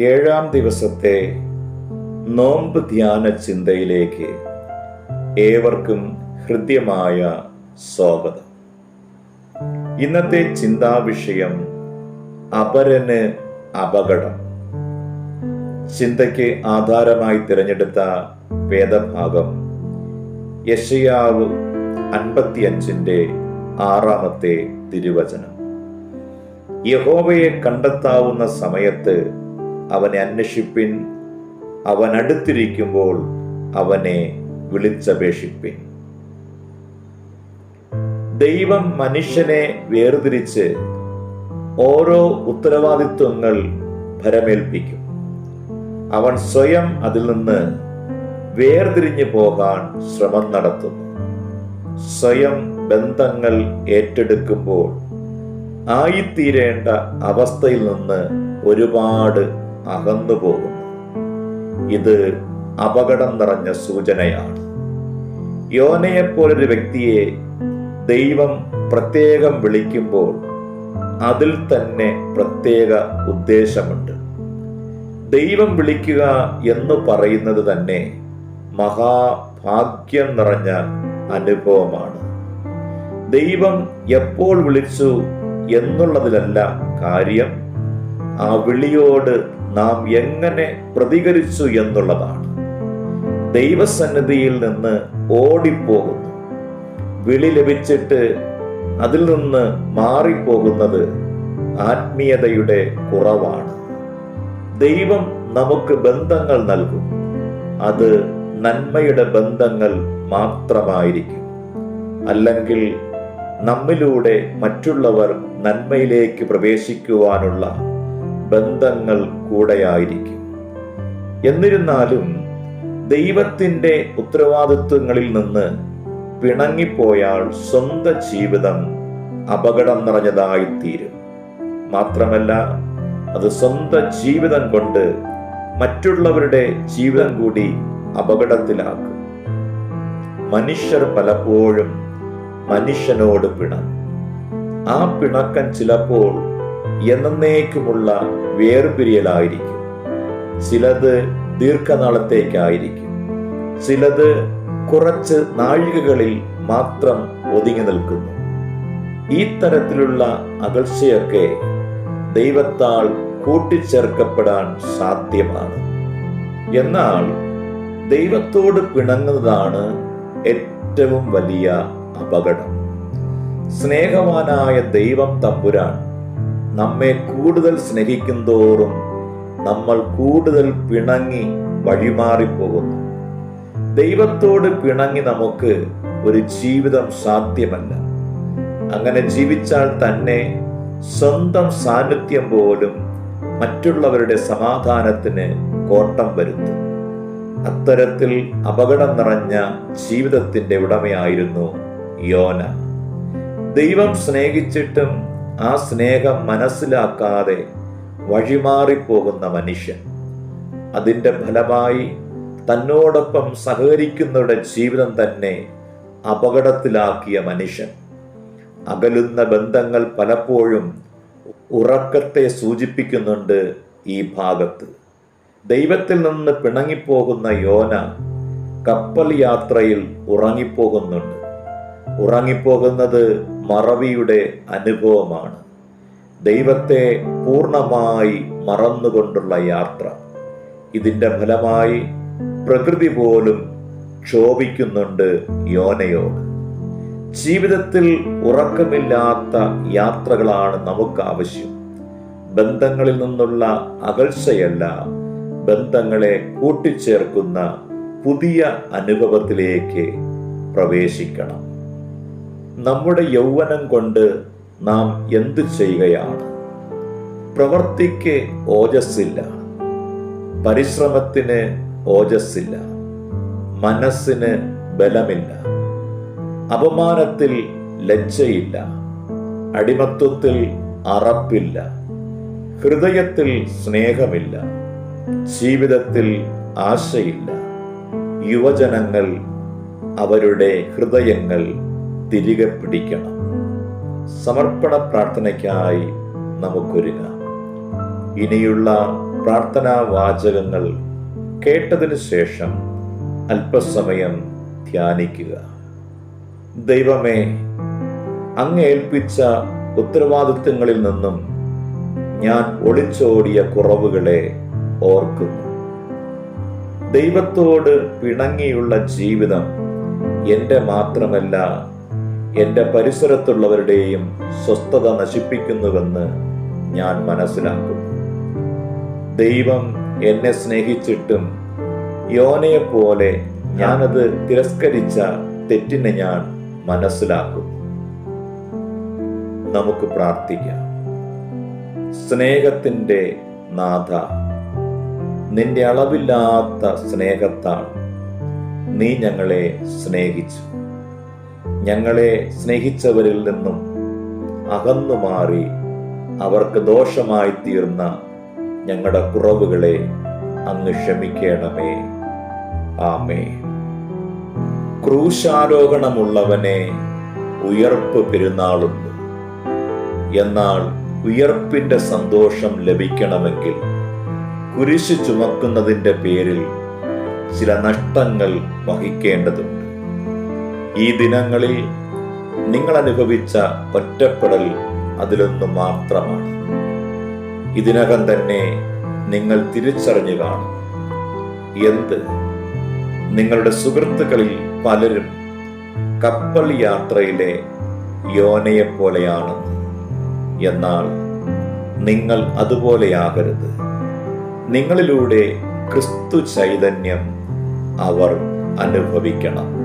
ഏഴാം ദിവസത്തെ നോമ്പ് ധ്യാന ചിന്തയിലേക്ക് ഏവർക്കും ഹൃദ്യമായ സ്വാഗതം. ഇന്നത്തെ ചിന്താവിഷയം അപരന് അപകടം. ചിന്തയ്ക്ക് ആധാരമായി തിരഞ്ഞെടുത്ത വേദഭാഗം യശയാവ് അൻപത്തിയഞ്ചിന്റെ ആറാമത്തെ തിരുവചനം. യഹോവയെ കണ്ടെത്താവുന്ന സമയത്ത് അവനെ അന്വേഷിപ്പിൻ. അവൻ അടുത്തിരിക്കുമ്പോൾ അവനെ വിളിച്ചപേക്ഷിപ്പിൻ. ദൈവം മനുഷ്യനെ വേർതിരിച്ച് ഓരോ ഉത്തരവാദിത്വങ്ങൾ ഭരമേൽപ്പിക്കും. അവൻ സ്വയം അതിൽ നിന്ന് വേർതിരിഞ്ഞു പോകാൻ ശ്രമം നടത്തുന്നു. സ്വയം ബന്ധങ്ങൾ ഏറ്റെടുക്കുമ്പോൾ ആയിത്തീരേണ്ട അവസ്ഥയിൽ നിന്ന് ഒരുപാട് അകന്നു പോകുന്നു. ഇത് അപകടം നിറഞ്ഞ സൂചനയാണ്. യോനയെപ്പോലൊരു വ്യക്തിയെ ദൈവം പ്രത്യേകം വിളിക്കുമ്പോൾ അതിൽ തന്നെ പ്രത്യേക ഉദ്ദേശമുണ്ട്. ദൈവം വിളിക്കുക എന്ന് പറയുന്നത് തന്നെ മഹാഭാഗ്യം നിറഞ്ഞ അനുഭവമാണ്. ദൈവം എപ്പോൾ വിളിച്ചു എന്നുള്ളതിലല്ല കാര്യം. ആ വിളിയോട് നാം എങ്ങനെ പ്രതികരിച്ചു എന്നുള്ളതാണ്. ദൈവസന്നിധിയിൽ നിന്ന് ഓടിപ്പോകുന്നു. വിളി ലഭിച്ചിട്ട് അതിൽ നിന്ന് മാറിപ്പോകുന്നത് ആത്മീയതയുടെ കുറവാണ്. ദൈവം നമുക്ക് ബന്ധങ്ങൾ നൽകും. അത് നന്മയുടെ ബന്ധങ്ങൾ മാത്രമായിരിക്കും. അല്ലെങ്കിൽ നമ്മിലൂടെ മറ്റുള്ളവർ നന്മയിലേക്ക് പ്രവേശിക്കുവാനുള്ള ബന്ധങ്ങൾ കൂടെയായിരിക്കും. എന്നിരുന്നാലും ദൈവത്തിന്റെ ഉത്തരവാദിത്വങ്ങളിൽ നിന്ന് പിണങ്ങിപ്പോയാൽ സ്വന്തം ജീവിതം അപകടം നിറഞ്ഞതായിത്തീരും മാത്രമല്ല അത് സ്വന്തം ജീവിതം കൊണ്ട് മറ്റുള്ളവരുടെ ജീവിതം കൂടി അപകടത്തിലാക്കും. മനുഷ്യർ പലപ്പോഴും മനുഷ്യനോട് പിണ ആ പിണക്കം ചിലപ്പോൾ എന്നേക്കുമുള്ള വേർപിരിയലായിരിക്കും. ചിലത് ദീർഘനാളത്തേക്കായിരിക്കും. ചിലത് കുറച്ച് നാഴികകളിൽ മാത്രം ഒതുങ്ങി നിൽക്കുന്നു. ഈ തരത്തിലുള്ള അകൽച്ചയൊക്കെ ദൈവത്താൽ കൂട്ടിച്ചേർക്കപ്പെടാൻ സാധ്യമാണ്. എന്നാൽ ദൈവത്തോട് പിണങ്ങുന്നതാണ് ഏറ്റവും വലിയ അപകടം. സ്നേഹവാനായ ദൈവം തമ്പുരാൻ നമ്മെ കൂടുതൽ സ്നേഹിക്കും തോറും നമ്മൾ കൂടുതൽ പിണങ്ങി വഴിമാറിപ്പോകുന്നു. ദൈവത്തോട് പിണങ്ങി നമുക്ക് ഒരു ജീവിതം സാധ്യമല്ല. അങ്ങനെ ജീവിച്ചാൽ തന്നെ സ്വന്തം സാന്നിധ്യം പോലും മറ്റുള്ളവരുടെ സമാധാനത്തിന് കോട്ടം വരുത്തും. അത്തരത്തിൽ അപകടം നിറഞ്ഞ ജീവിതത്തിന്റെ ഉടമയായിരുന്നു യോന ദൈവം സ്നേഹിച്ചിട്ടും ആ സ്നേഹം മനസ്സിലാക്കാതെ വഴിമാറിപ്പോകുന്ന മനുഷ്യൻ. അതിന്റെ ഫലമായി തന്നോടൊപ്പം സഹകരിക്കുന്നവരുടെ ജീവിതം തന്നെ അപകടത്തിലാക്കിയ മനുഷ്യൻ. അകലുന്ന ബന്ധങ്ങൾ പലപ്പോഴും ഉറക്കത്തെ സൂചിപ്പിക്കുന്നുണ്ട് ഈ ഭാഗത്ത്. ദൈവത്തിൽ നിന്ന് പിണങ്ങിപ്പോകുന്ന യോന കപ്പൽ യാത്രയിൽ ഉറങ്ങിപ്പോകുന്നുണ്ട്. ഉറങ്ങിപ്പോകുന്നത് മറവിയുടെ അനുഭവമാണ്. ദൈവത്തെ പൂർണമായി മറന്നുകൊണ്ടുള്ള യാത്ര. ഇതിന്റെ ഫലമായി പ്രകൃതി പോലും ക്ഷോഭിക്കുന്നുണ്ട് യോനയോട്. ജീവിതത്തിൽ ഉറക്കമില്ലാത്ത യാത്രകളാണ് നമുക്ക് ആവശ്യം. ബന്ധങ്ങളിൽ നിന്നുള്ള അകൽച്ചയല്ല ബന്ധങ്ങളെ കൂട്ടിച്ചേർക്കുന്ന പുതിയ അനുഭവത്തിലേക്ക് പ്രവേശിക്കണം. നമ്മുടെ യൗവനം കൊണ്ട് നാം എന്തു ചെയ്യുകയാണ്? പ്രവൃത്തിക്ക് ഓജസ്സില്ല. പരിശ്രമത്തിന് ഓജസ്സില്ല. മനസ്സിന് ബലമില്ല. അപമാനത്തിൽ ലജ്ജയില്ല. അടിമത്വത്തിൽ അറപ്പില്ല. ഹൃദയത്തിൽ സ്നേഹമില്ല. ജീവിതത്തിൽ ആശയില്ല. യുവജനങ്ങൾ അവരുടെ ഹൃദയങ്ങൾ തിരികെ പിടിക്കണം. സമർപ്പണ പ്രാർത്ഥനയ്ക്കായി നമുക്കൊരുങ്ങാം. ഇനിയുള്ള പ്രാർത്ഥനാ വാചകങ്ങൾ കേട്ടതിന് ശേഷം അല്പസമയം ധ്യാനിക്കുക. ദൈവമേ അങ്ങേൽപ്പിച്ച ഉത്തരവാദിത്വങ്ങളിൽ നിന്നും ഞാൻ ഒളിച്ചോടിയ കുറവുകളെ ഓർക്കുന്നു. ദൈവത്തോട് പിണങ്ങിയുള്ള ജീവിതം എന്റെ മാത്രമല്ല എന്റെ പരിസരത്തുള്ളവരുടെയും സ്വസ്ഥത നശിപ്പിക്കുന്നുവെന്ന് ഞാൻ മനസ്സിലാക്കും ദൈവം എന്നെ സ്നേഹിച്ചിട്ടും യോനയെ പോലെ ഞാനത് തിരസ്കരിച്ച തെറ്റിനെ ഞാൻ മനസ്സിലാക്കും നമുക്ക് പ്രാർത്ഥിക്കാം. സ്നേഹത്തിന്റെ നാഥ നിന്റെ അളവില്ലാത്ത സ്നേഹത്താൽ നീ ഞങ്ങളെ സ്നേഹിച്ചു. ഞങ്ങളെ സ്നേഹിച്ചവരിൽ നിന്നും അകന്നു മാറി അവർക്ക് ദോഷമായി തീർന്ന ഞങ്ങളുടെ കുറവുകളെ അങ്ങ് ക്ഷമിക്കണമേ. ആമേ ക്രൂശാരോഹണമുള്ളവനെ ഉയർപ്പ് പെരുന്നാളുണ്ട്. എന്നാൽ ഉയർപ്പിന്റെ സന്തോഷം ലഭിക്കണമെങ്കിൽ കുരിശ് ചുമക്കുന്നതിന്റെ പേരിൽ ചില നഷ്ടങ്ങൾ വഹിക്കേണ്ടതുണ്ട്. ഈ ദിനങ്ങളിൽ നിങ്ങൾ അനുഭവിച്ച ഒറ്റപ്പെടൽ അതിലൊന്ന് മാത്രമാണ്. ഇതിനകം തന്നെ നിങ്ങൾ തിരിച്ചറിഞ്ഞു കാണും. എന്ത്? നിങ്ങളുടെ സുഹൃത്തുക്കളിൽ പലരും കപ്പൽ യാത്രയിലെ യോനയെ പോലെയാണെന്ന് എന്നാൽ നിങ്ങൾ അതുപോലെയാകരുത്. നിങ്ങളിലൂടെ ക്രിസ്തു ചൈതന്യം അവർ അനുഭവിക്കണം.